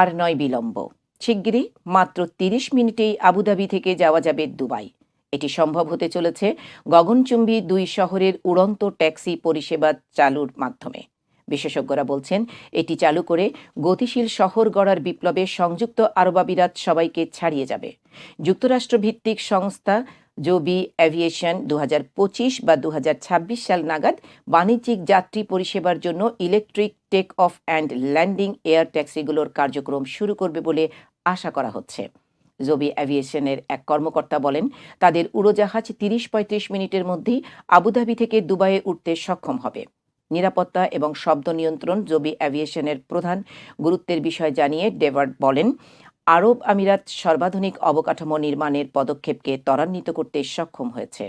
আর নয় বিলম্ব। শিগগিরই মাত্র তিরিশ মিনিটেই আবুধাবি থেকে যাওয়া যাবে দুবাই। এটি সম্ভব হতে চলেছে গগনচুম্বী দুই শহরের উড়ন্ত ট্যাক্সি পরিষেবা চালুর মাধ্যমে। বিশেষজ্ঞরা বলছেন, এটি চালু করে গতিশীল শহর গড়ার বিপ্লবে সংযুক্ত আরব সবাইকে ছাড়িয়ে যাবে। যুক্তরাষ্ট্র ভিত্তিক সংস্থা জোবি অ্যাভিয়েশন দু হাজার পঁচিশ বা দুহাজার ছাব্বিশ সাল নাগাদ বাণিজ্যিক যাত্রী পরিষেবার জন্য electric take off and landing air ট্যাক্সিগুলোর কার্যক্রম শুরু করবে বলে আশা করা হচ্ছে। জবি অ্যাভিয়েশনের এক কর্মকর্তা বলেন, তাদের উড়োজাহাজ তিরিশ পঁয়ত্রিশ মিনিটের মধ্যেই আবুধাবি থেকে দুবাইয়ে উঠতে সক্ষম হবে। নিরাপত্তা এবং শব্দ নিয়ন্ত্রণ জবি অ্যাভিয়েশনের প্রধান গুরুত্বের বিষয় জানিয়ে ডেভার্ড বলেন আরব আমিরাত সর্বাধুনিক অবকাঠামো নির্মাণের পদক্ষেপকে ত্বরান্বিত করতে সক্ষম হয়েছে।